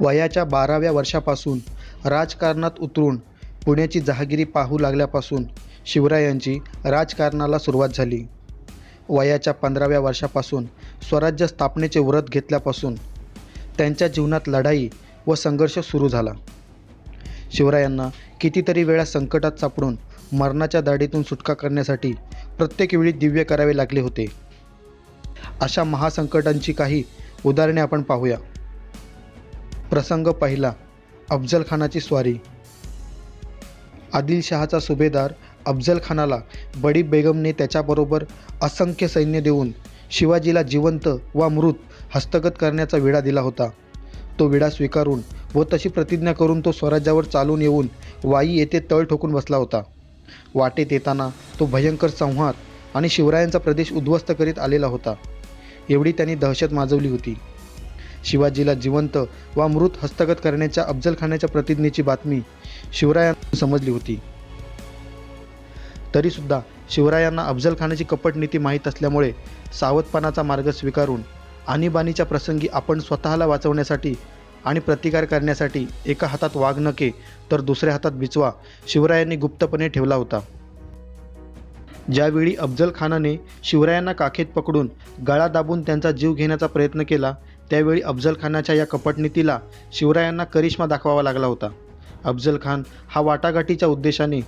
वयाच्या बाराव्या वर्षापासून राजकारणात उतरून पुण्याची जहागिरी पाहू लागल्यापासून शिवरायांची राजकारणाला सुरुवात झाली. वयाच्या पंधराव्या वर्षापासून स्वराज्य स्थापनेचे व्रत घेतल्यापासून त्यांच्या जीवनात लढाई व संघर्ष सुरू झाला. शिवरायांना कितीतरी वेळा संकटात सापडून मरणाच्या दाढीतून सुटका करण्यासाठी प्रत्येक वेळी दिव्य करावे लागले होते. अशा महासंकटांची काही उदाहरणे आपण पाहूया. प्रसंग पहिला अफजल खानाची स्वारी. आदिलशहाचा सुभेदार अफजलखानाला बडी बेगमने त्याच्याबरोबर असंख्य सैन्य देऊन शिवाजीला जिवंत वा मृत हस्तगत करण्याचा विडा दिला होता. तो विडा स्वीकारून व तशी प्रतिज्ञा करून तो स्वराज्यावर चालून येऊन वाई येथे तळ ठोकून बसला होता. वाटेत येताना तो भयंकर संहार आणि शिवरायांचा प्रदेश उद्ध्वस्त करीत आलेला होता. एवढी त्यांनी दहशत माजवली होती. शिवाजीला जिवंत वा मृत हस्तगत करण्याच्या अफजलखानाच्या प्रतिज्ञेची बातमी शिवरायांना समजली होती. तरीसुद्धा शिवरायांना अफजलखानाची कपट नीती माहीत असल्यामुळे सावधपणाचा मार्ग स्वीकारून आणीबाणीच्या प्रसंगी आपण स्वतःला वाचवण्यासाठी आणि प्रतिकार करण्यासाठी एका हातात वाघ नके तर दुसऱ्या हातात बिचवा शिवरायांनी गुप्तपणे ठेवला होता. ज्यावेळी अफजल खानाने शिवरायांना काखेत पकडून गळा दाबून त्यांचा जीव घेण्याचा प्रयत्न केला त्यावेळी अफजलखानाच्या या कपटनीतीला शिवरायांना करिश्मा दाखवावा लागला होता. अफजल खान हा वाटाघाटीच्या उद्देशाने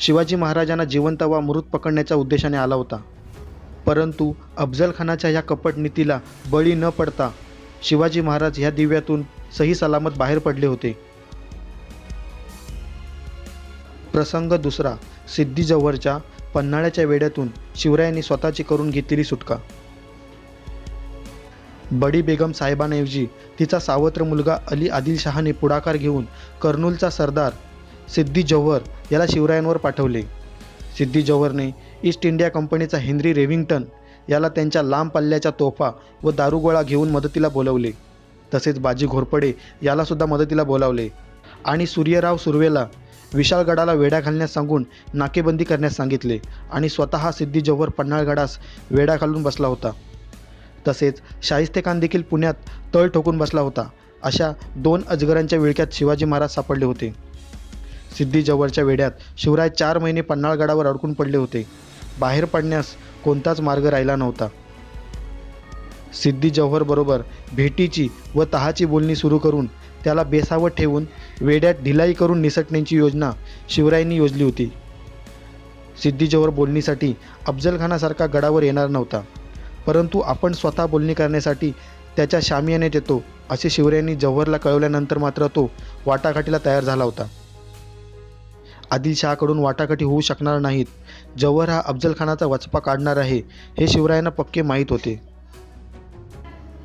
शिवाजी महाराजांना जिवंत वा मृत पकडण्याच्या उद्देशाने आला होता. परंतु अफजलखानाच्या या कपटनीतीला बळी न पडता शिवाजी महाराज ह्या दिव्यातून सही सलामत बाहेर पडले होते. प्रसंग दुसरा सिद्धी जव्हरच्या पन्हाळ्याच्या वेड्यातून शिवरायांनी स्वतःची करून घेतलेली सुटका. बडी बेगम साहेबांऐवजी तिचा सावत्र मुलगा अली आदिलशहाने पुढाकार घेऊन कर्नूलचा सरदार सिद्धी जव्हर याला शिवरायांवर पाठवले. सिद्धी जव्हरने ईस्ट इंडिया कंपनीचा हेनरी रेव्हिंग्टन याला त्यांच्या लांब पल्ल्याच्या तोफा व दारुगोळा घेऊन मदतीला बोलवले. तसेच बाजी घोरपडे यालासुद्धा मदतीला बोलावले. आणि सूर्यराव सुर्वेला विशाळगडाला वेढा घालण्यास सांगून नाकेबंदी करण्यास सांगितले आणि स्वतः सिद्धी जव्हर पन्हाळगडास वेढा घालून बसला होता. तसेच शाहिस्तेखान देखील पुण्यात तळ ठोकून बसला होता अशा दोन अजगरांच्या विळक्यात शिवाजी महाराज सापडले होते. सिद्धी जवळच्या वेड्यात शिवराय चार महिने पन्हाळगडावर अडकून पडले होते. बाहेर पडण्यास कोणताच मार्ग राहिला नव्हता. सिद्धी जव्हरबरोबर भेटीची व तहाची बोलणी सुरू करून त्याला बेसावत ठेवून वेड्यात ढिलाई करून निसटण्याची योजना शिवरायांनी योजली होती. सिद्धी जव्हर बोलणीसाठी अफजलखानासारखा गडावर येणार नव्हता. परंतु आपण स्वतः बोलणी करण्यासाठी त्याच्या शामियानेत येतो असे शिवरायांनी जव्हरला कळवल्यानंतर मात्र तो वाटाघाटीला तयार झाला होता. आदिलशहाकडून वाटाघाटी होऊ शकणार नाहीत. जव्हर हा अफजलखानाचा वचपा काढणार आहे हे शिवरायांना पक्के माहीत होते.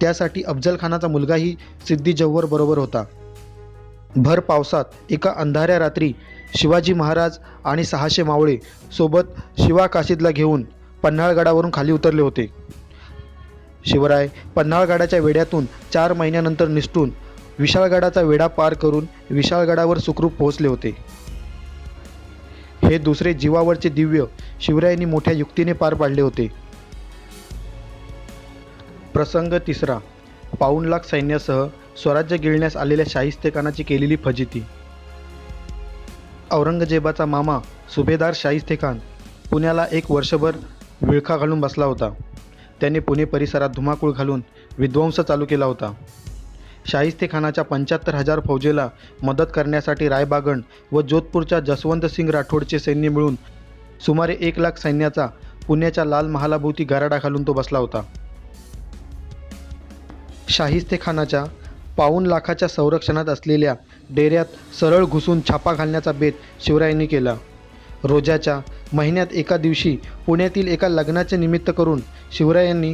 त्यासाठी अफजलखानाचा मुलगाही सिद्धी जव्हर बरोबर होता. भर पावसात एका अंधाऱ्या रात्री शिवाजी महाराज आणि सहाशे मावळे सोबत शिवा काशीदला घेऊन पन्हाळगडावरून खाली उतरले होते. शिवराय पन्हाळगडाच्या वेड्यातून चार महिन्यानंतर निसटून विशाळगडाचा वेढा पार करून विशाळगडावर सुखरूप पोहोचले होते. हे दुसरे जीवावरचे दिव्य शिवरायांनी मोठ्या युक्तीने पार पाडले होते. प्रसंग तिसरा. पाऊण लाख सैन्यासह स्वराज्य गिळण्यास आलेल्या शाहिस्तेखानाची केलेली फजिती. औरंगजेबाचा मामा सुभेदार शाहिस्तेखान पुण्याला एक वर्षभर विळखा घालून बसला होता. त्याने पुणे परिसरात धुमाकूळ घालून विध्वंस चालू केला होता. शाहिस्तेखानाच्या पंच्याहत्तर हजार फौजेला मदत करण्यासाठी रायबागण व जोधपूरच्या जसवंत सिंग राठोडचे सैन्य मिळून सुमारे एक लाख सैन्याचा पुण्याच्या लाल महालाभोवती गराडा घालून तो बसला होता. शाहिस्तेखानाच्या पाऊण लाखाच्या संरक्षणात असलेल्या डेऱ्यात सरळ घुसून छापा घालण्याचा बेत शिवरायांनी केला. रोजाच्या महिन्यात एका दिवशी पुण्यातील एका लग्नाचे निमित्त करून शिवरायांनी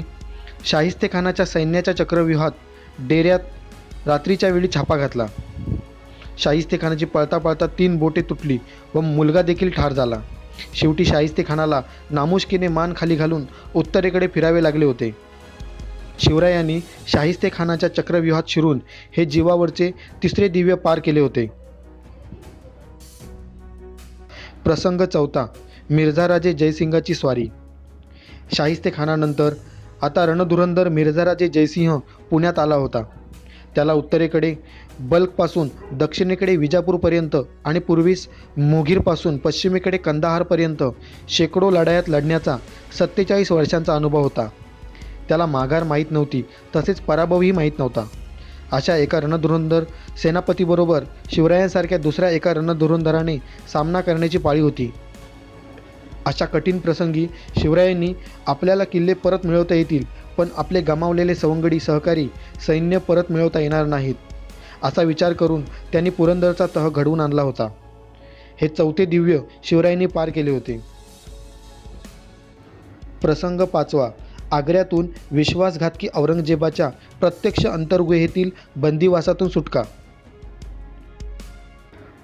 शाहिस्तेखानाच्या सैन्याच्या चक्रव्यूहात डेऱ्यात रात्रीच्या वेळी छापा घातला. शाहिस्तेखानाची पळता पळता तीन बोटे तुटली व मुलगा देखील ठार झाला. शेवटी शाहिस्तेखानाला नामुष्कीने मान खाली घालून उत्तरेकडे फिरावे लागले होते. शिवरायांनी शाहिस्तेखानाच्या चक्रव्यूहात शिरून हे जीवावरचे तिसरे दिव्य पार केले होते. प्रसंग चौथा मिर्झाराजे जयसिंगाची स्वारी. शाहिस्तेखानानंतर आता रणधुरंदर मिर्झाराजे जयसिंह पुण्यात आला होता. त्याला उत्तरेकडे बल्कपासून दक्षिणेकडे विजापूरपर्यंत आणि पूर्वीस मोगीरपासून पश्चिमेकडे कंदाहारपर्यंत शेकडो लढायात लढण्याचा सत्तेचाळीस वर्षांचा अनुभव होता. त्याला माघार माहीत नव्हती तसेच पराभवही माहीत नव्हता. अशा एका रणधुरंधर सेनापतीबरोबर शिवरायांसारख्या दुसऱ्या एका रणधुरंधराने सामना करण्याची पाळी होती. अशा कठीण प्रसंगी शिवरायांनी आपल्याला किल्ले परत मिळवता येतील पण आपले गमावलेले सवंगडी सहकारी सैन्य परत मिळवता येणार नाहीत असा विचार करून त्यांनी पुरंदरचा तह घडवून आणला होता. हे चौथे दिव्य शिवरायांनी पार केले होते. प्रसंग पाचवा आग्र्यातून विश्वासघातकी औरंगजेबाच्या प्रत्यक्ष अंतर्गुहेतील बंदिवासातून सुटका.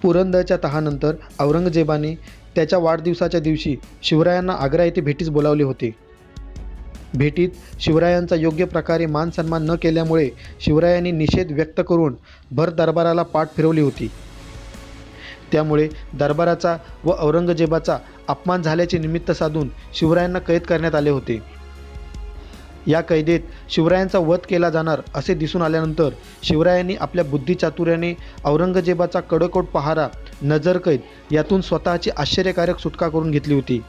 पुरंदरच्या तहानंतर औरंगजेबाने त्याच्या वाढदिवसाच्या दिवशी शिवरायांना आग्रा येथे भेटीस बोलावले होते. भेटीत शिवरायांचा योग्य प्रकारे मान सन्मान न केल्यामुळे शिवरायांनी निषेध व्यक्त करून भर दरबाराला पाठ फिरवली होती. त्यामुळे दरबाराचा व औरंगजेबाचा अपमान झाल्याचे निमित्त साधून शिवरायांना कैद करण्यात आले होते. या कैदेत शिवरायांचा वध केला जाणार असे दिसून आल्यानंतर शिवरायांनी आपल्या बुद्धिचातुर्याने औरंगजेबाचा कडकोट पहारा नजरकैद यातून स्वतःची आश्चर्यकारक सुटका करून घेतली होती.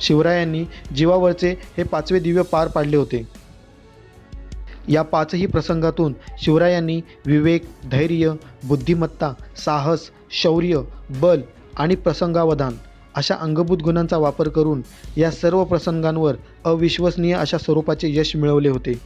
शिवरायांनी जीवावरचे हे पाचवे दिव्य पार पाडले होते. या पाचही प्रसंगातून शिवरायांनी विवेक धैर्य बुद्धिमत्ता साहस शौर्य बल आणि प्रसंगावधान अशा अंगभूत गुणांचा वापर करून या सर्व प्रसंगांवर अविश्वसनीय अशा स्वरूपाचे यश मिळवले होते.